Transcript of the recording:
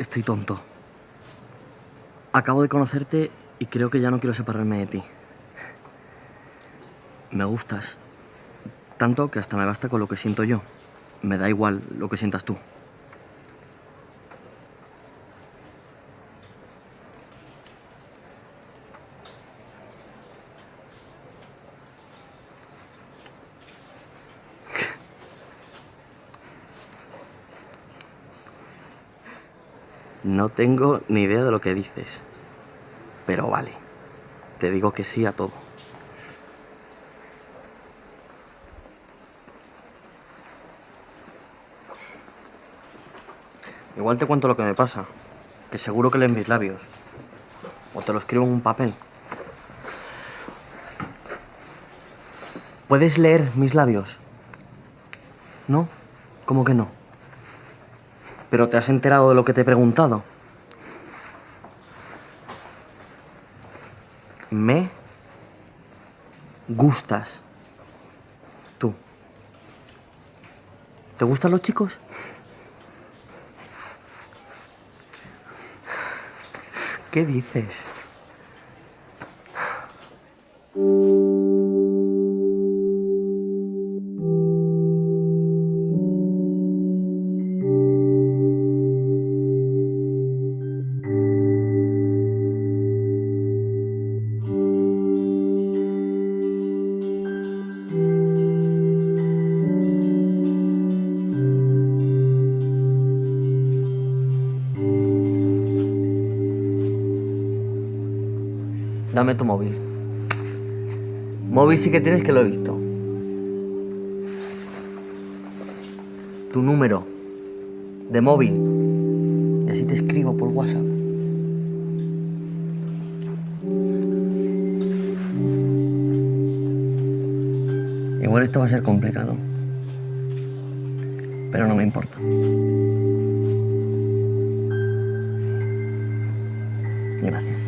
Estoy tonto. Acabo de conocerte y creo que ya no quiero separarme de ti. Me gustas. Tanto que hasta me basta con lo que siento yo. Me da igual lo que sientas tú. No tengo ni idea de lo que dices. Pero vale. Te digo que sí a todo. Igual te cuento lo que me pasa. Que seguro que lees mis labios. O te lo escribo en un papel. ¿Puedes leer mis labios? ¿No? ¿Cómo que no? ¿Pero te has enterado de lo que te he preguntado? Me gustas. Tú. ¿Te gustan los chicos? ¿Qué dices? Dame tu móvil. Móvil sí que tienes que lo he visto. Tu número de móvil. Y así te escribo por WhatsApp. Igual esto va a ser complicado. Pero no me importa. Gracias.